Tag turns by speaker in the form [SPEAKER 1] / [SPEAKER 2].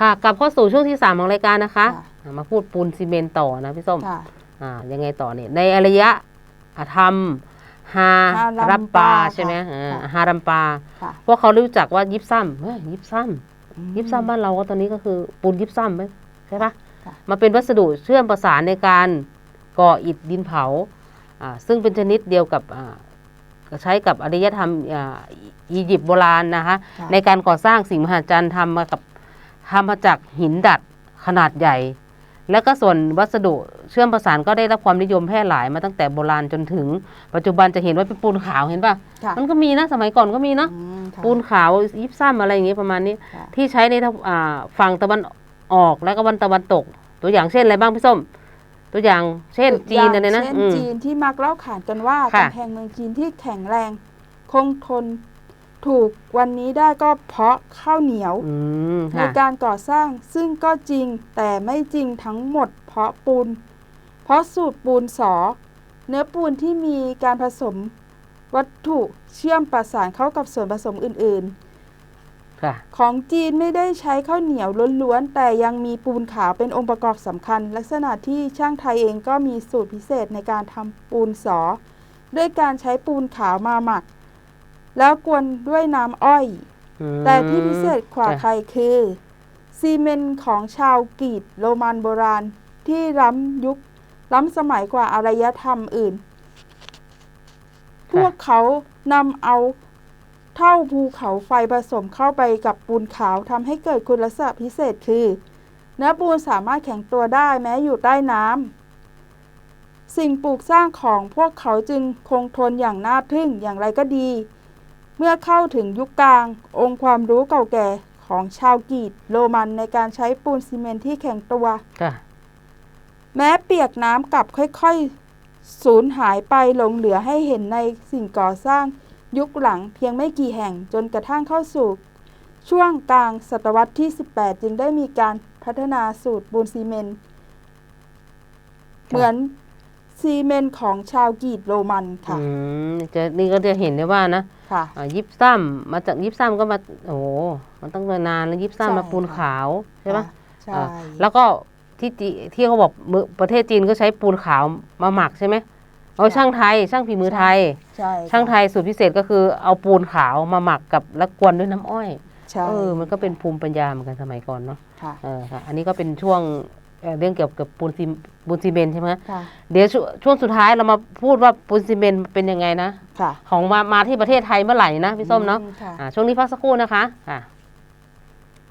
[SPEAKER 1] ค่ะกลับเข้าสู่ช่วงที่ 3 ของรายการนะคะ
[SPEAKER 2] ค่ะ
[SPEAKER 1] อะมาพูดปูนซีเมนต์ต่อนะพี่ส้ม
[SPEAKER 2] ค่ะ
[SPEAKER 1] อ่ายังไงต่อเนี่ยในอารยะธรรมฮา
[SPEAKER 2] ฮารั
[SPEAKER 1] รั
[SPEAKER 2] ม
[SPEAKER 1] ม
[SPEAKER 2] ปา
[SPEAKER 1] ปา
[SPEAKER 2] ค่ะ
[SPEAKER 1] ใช่ไหมอ่า
[SPEAKER 2] ค่ะ
[SPEAKER 1] ฮารัมปา
[SPEAKER 2] ค่ะ
[SPEAKER 1] พวกเขารู้จักว่ายิบซ้ำเฮ้ยยิบซ้ำยิบซ้ำบ้านเราก็ตอนนี้ก็คือปูนยิบซ้ำไหมใช่ปะ
[SPEAKER 2] ค่ะ
[SPEAKER 1] มาเป็นวัสดุเชื่อมประสานในการก่ออิฐดินเผาอ่าซึ่งเป็นชนิดเดียวกับอ่าใช้กับอารยธรรมอ่าอียิปต์โบราณนะคะ
[SPEAKER 2] ค่ะ
[SPEAKER 1] ในการก่อสร้างสิ่งมหัศจรรย์ทำมากับ ทำมาจากหินดัดขนาดใหญ่ และก็ส่วนวัสดุเชื่อมประสานก็ได้รับความนิยมแพร่หลายมาตั้งแต่โบราณจนถึง ปัจจุบันจะเห็นว่าเป็นปูนขาวเห็นป่ะ
[SPEAKER 2] ค่ะ
[SPEAKER 1] มันก็มีนะสมัยก่อนก็มีเนาะ
[SPEAKER 2] อืมค่ะ
[SPEAKER 1] ปูนขาวยิบซ้ำอะไรอย่างเงี้ยประมาณนี้
[SPEAKER 2] ค่ะ
[SPEAKER 1] ที่ใช้ในทะอ่าฝั่งตะวันออกและก็วันตะวันตก ตัวอย่างเช่นอะไรบ้างพี่ส้ม ตัวอย่างเช่นจีนอะไรนะ
[SPEAKER 2] เช่น
[SPEAKER 1] อืม
[SPEAKER 2] จีนที่มักเล่าขานกันว่า
[SPEAKER 1] ค่ะ
[SPEAKER 2] กำแพงเมืองจีนที่แข็งแรง คงทน ถูกวันนี้ได้ก็เพราะข้าวเหนียว
[SPEAKER 1] อืม
[SPEAKER 2] ใน
[SPEAKER 1] ค่ะ
[SPEAKER 2] การก่อสร้างซึ่งก็จริงแต่ไม่จริงทั้งหมดเพราะปูน เพราะสูตรปูนสอ เนื้อปูนที่มีการผสมวัตถุเชื่อมประสานเข้ากับส่วนผสมอื่น
[SPEAKER 1] ค่ะ
[SPEAKER 2] ๆของจีนไม่ได้ใช้ข้าวเหนียวล้วนๆ แต่ยังมีปูนขาวเป็นองค์ประกอบสำคัญ ลักษณะที่ช่างไทยเองก็มีสูตรพิเศษในการทำปูนสอ ด้วยการใช้ปูนขาวมาหมัก แล้วกวนด้วยน้ำอ้อย
[SPEAKER 1] อืม
[SPEAKER 2] แต่ที่พิเศษกว่า
[SPEAKER 1] จ้ะ
[SPEAKER 2] ใครคือ ซีเมนต์ของชาวกรีกโรมันโบราณที่ล้ำยุค ล้ำสมัยกว่าอารยธรรมอื่น พวกเขานำเอาเท่าภูเขาไฟผสมเข้าไปกับปูนขาวทำให้เกิดคุณลักษณะพิเศษคือ เนื้อปูนสามารถแข็งตัวได้แม้อยู่ใต้น้ำสิ่งปลูกสร้างของพวกเขาจึงคงทนอย่างน่าทึ่งอย่างไรก็ดี เมื่อเข้าถึงยุคกลาง องค์ความรู้เก่าแก่ของชาวกรีกโรมันในการใช้ปูนซีเมนต์ที่แข็งตัว
[SPEAKER 1] ค่ะ
[SPEAKER 2] แม้เปียกน้ำกลับค่อยๆสูญหายไปหลงเหลือให้เห็นในสิ่งก่อสร้างยุคหลังเพียงไม่กี่แห่งจนกระทั่งเข้าสู่ ช่วงกลางศตวรรษที่ 18 จึงได้มีการพัฒนาสูตรปูนซีเมนต์เหมือน ซีเมนต์ของชาวกรีกโรมันค่ะ
[SPEAKER 1] อืมจะนี่ก็จะเห็นได้ว่านะ
[SPEAKER 2] ค่ะ
[SPEAKER 1] อ่ายิบซ้ำมาจากยิบซ้ำก็มาโอ้โหมันต้องนานแล้วยิบ
[SPEAKER 2] ใช่
[SPEAKER 1] ซ้ำมาปูน
[SPEAKER 2] ค่ะ
[SPEAKER 1] ขาวใช่ปะ
[SPEAKER 2] ใช่
[SPEAKER 1] อ่าแล้วก็ที่จีที่เขาบอกมือประเทศจีนก็ใช้ปูนขาวมาหมักใช่ไหมเอาช่างไทย ช่างฝีมือไทย
[SPEAKER 2] ใช่ค่ะ
[SPEAKER 1] ช่างไทยสูตรพิเศษก็คือเอาปูนขาวมาหมักกับแล้วกวนด้วยน้ำอ้อย
[SPEAKER 2] ใช่
[SPEAKER 1] เออมันก็เป็นภูมิปัญญาเหมือนกันสมัยก่อนเนาะ
[SPEAKER 2] ค่ะ
[SPEAKER 1] เออค่ะอันนี้ก็เป็นช่วง เอ่อเรื่องเกี่ยวกับปูนซีปูนซีเมนต์ใช่ไหม
[SPEAKER 2] ค่ะ
[SPEAKER 1] เดี๋ยวช่วงช่วงสุดท้ายเรามาพูดว่าปูนซีเมนต์เป็นยังไงนะ
[SPEAKER 2] ค่ะ
[SPEAKER 1] ของมามาที่ประเทศไทยเมื่อไหร่นะพี่ส้มเนาะ
[SPEAKER 2] ค่ะ
[SPEAKER 1] อ่าช่วงนี้พักสักครู่นะคะค่ะ